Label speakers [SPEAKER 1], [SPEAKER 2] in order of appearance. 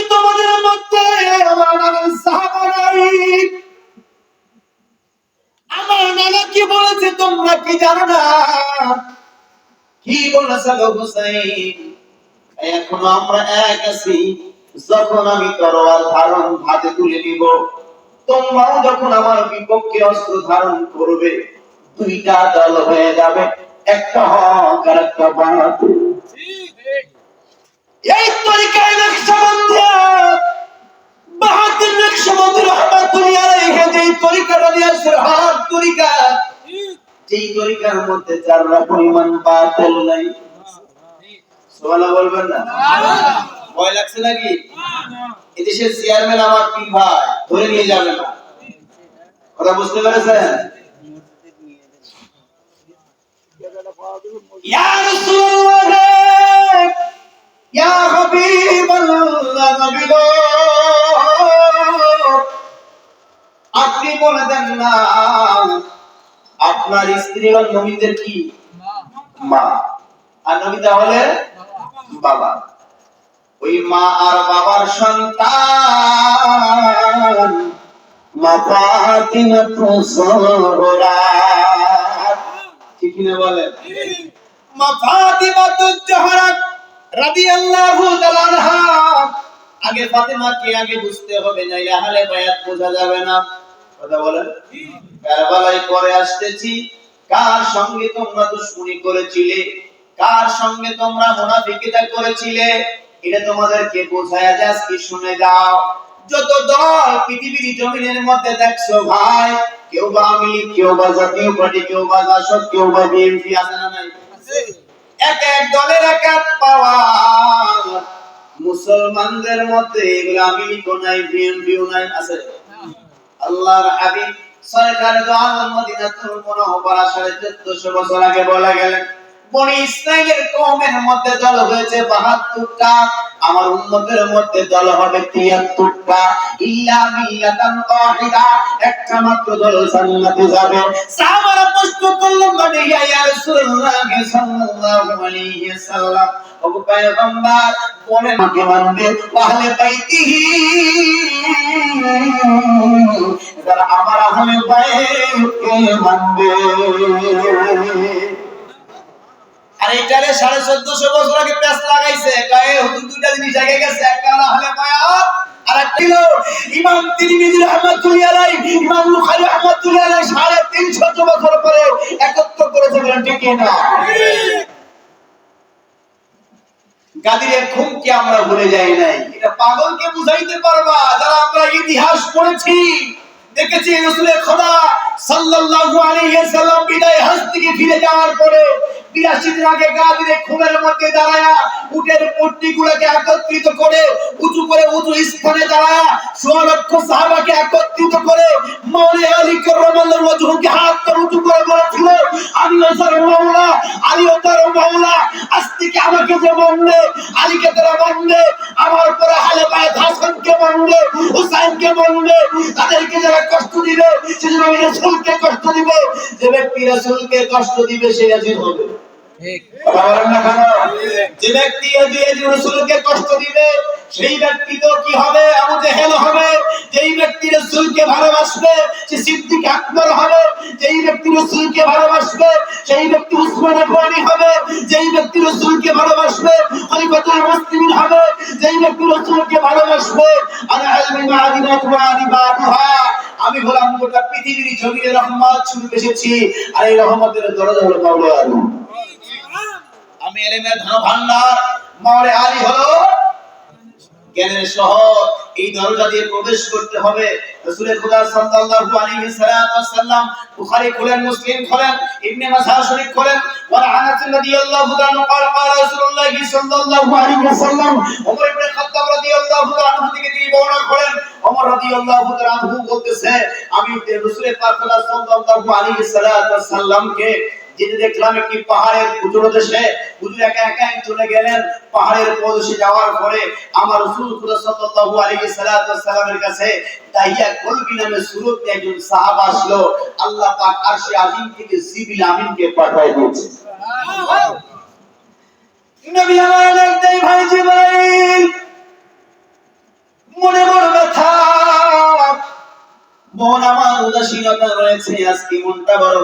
[SPEAKER 1] কি তোমাদের মধ্যে আমার নানা কি বলেছে তোমরা কি জানো না? কি বলেছে গো এখন আমরা এক আছি। যখন আমি তরোয়াল ধারণ হাতে তুলে নিব তোমরাও যখন আমার বিপক্ষে অস্ত্র ধারণ করবে দুইটা দল হয়ে যাবে। একটা হক আর একটা বাহাদুর এই তরিকায় নকশবন্দিয়া তরিকাটা নিয়ে আসছে হক তরিকা। যেই তরিকার মধ্যে যারা পরিমাণ বাতিল নাই। সুবহানাল্লাহ বলবেন না? ভয় লাগছে নাকি? এদেশের চেয়ারম্যান আমার তিন ভাই, ধরে নিয়ে যাবে না। কথা বুঝতে পেরেছেন? ইয়া রাসূলুল্লাহ, ইয়া হাবিবাল্লাহ, নবী গো। না আপনার স্ত্রী ও নবীদের কি? মা। আর নবী তাহলে? বাবা। ওই মা আর বাবার সন্তান। মা ফাতিমা তুসরা ঠিক না বলেন মা ফাতিমা তুজহরা রাদিয়াল্লাহু তাআলা আগে ফাতেমাকে আগে বুঝতে হবে নাইলে আহলে বায়াত বোঝা যাবে না। কথা বলেন। কারবালায় পরে আসতেছি। কার সঙ্গে তোমরা দুশ্মনী করেছিলে? কার সঙ্গে তোমরা করেছিলে? এটা বোঝায়া শুনে যাও। যত দল পৃথিবীর জমিনের মধ্যে দেখছ ভাই কেউ বা লীগ, কেউ বা জাতীয় পার্টি কেউ বা কেউ বা বিএনপি আছে না নাই? এক এক দলের এক এক পাওয়ার। মুসলমানদের মধ্যে এগুলো লীগও নাই বিএনপিও নাই আছে। আল্লাহর হাবিব সরকার আলম মদিনাতুল মুনাওয়ারা সাড়ে 1400 বছর আগে বলা গেলেন, বনি মধ্যে দল হয়েছে 72টা আমার মধ্যে দল হবে 73টা ইল্লা মিল্লাতান ওয়াহিদা, একটা মাত্র দল জান্নাতে যাবে। সাহাবারা প্রশ্ন ইয়া রাসূলুল্লাহ সাল্লাল্লাহু আলাইহি সাল্লাম পয়গম্বর মাকে মানবে আমার আহলে বাইতকে মানবে। আর এটারে সাড়ে চোদ্দশো বছর আগে প্যাস লাগাইছে। গায়ে হুজুর দুইটা জিনিস আগে গেছে, একটা হলো আহলে বায়াত আর একটা হলো ইমাম তিরমিজি রহমাতুল্লাহি আলাইহি, ইমাম বুখারী রহমাতুল্লাহি তিনশত বছর পরে একত্র করেছে ঠিক না গাদিরের খুমকে আমরা ভুলে যাই নাই। এটা পাগলকে বুঝাইতে পারবা, যারা আমরা ইতিহাস পড়েছি। দেখেছি রাসূলের খোদা সাল্লাল্লাহু আলাইহি সাল্লাম বিদায় হজ থেকে ফিরে যাওয়ার পরে 82 দিন আগে গাদিরে খুমের মধ্যে দাঁড়ায়া উটের পট্টিগুলোকে একত্রিত করে উঁচু করে উঁচু স্থানে দাঁড়ায়া, সোয়া সাহাবাকে একত্রিত করে মৌলে আলী মাওলা আজ থেকে আমাকে যে মানবে আলীকে তারা মানবে আমার পরে হালে পায়ে হাসানকে মানবে হুসাইনকে মানবে তাদেরকে যারা কষ্ট দিবে সেজন্য আমি রাসূলকে কষ্ট দিব। যে ব্যক্তি রাসূলকে কষ্ট দিবে সে রাজি হবে? যে ব্যক্তি রাসূলকে কষ্ট দিবে সেই ব্যক্তি তো কি হবে? আবু জেহেল হবে। যেই ব্যক্তি রাসূলকে ভালোবাসবে, সে সিদ্দিক আকবর হবে। যেই ব্যক্তি রাসূলকে ভালোবাসবে, সেই ব্যক্তি উসমান গনি হবে। যেই ব্যক্তি রাসূলকে ভালোবাসবে, খলিফাতুল মুসলিমিন হবে। যেই ব্যক্তি রাসূলকে ভালোবাসবে আনা আলমি মাদিনাত ওয়া আলিবাতুহা আমি হলাম গোটা পৃথিবীর জমিনে রহমত ছুটে এসেছি আর এই রহমতের দরজা হলো মাওলা আমি এলেমের ধন ভান্ডার মাওলা আলী হলো জ্ঞানের শহর এই দরজা দিয়ে প্রবেশ করতে হবে রাসূলের খোদা সাল্লাল্লাহু আলাইহি সাল্লাম বুখারী খোলেন মুসলিম খোলেন ইবনে মাসা শরীফ খোলেন ওয়া আনাস রাদিয়াল্লাহু তাআলা قال قال رسول الله সাল্লাল্লাহু আলাইহি ওয়াসাল্লাম ওমর ইবনে খাত্তাব রাদিয়াল্লাহু তাআলা আনহু থেকে তিনি বর্ণনা করেন ওমর রাদিয়াল্লাহু তাআলা আনহু বলতেছে আমি রাসূলের পাক খোদা সাল্লাল্লাহু আলাইহি সাল্লামকে যেটি দেখলাম একটি পাহাড়ের পুজোর দেশে হুজুর একা চলে গেলেন। পাহাড়ের প্রদেশে যাওয়ার পরে আমার রসুল সাল্লাল্লাহু আলাইহি সাল্লামের কাছে দাইয়া কলবি নামে সুরত একজন সাহাবা আসলো। আল্লাহ পাক আরশে আজিম থেকে জিবিল আমিনকে পাঠিয়ে দিয়েছে। নবী আমার ভাই জিবরাইল, মনে বড় ব্যথা মন আমার উদাসীনতা রয়েছে, আজকে মনটা বড়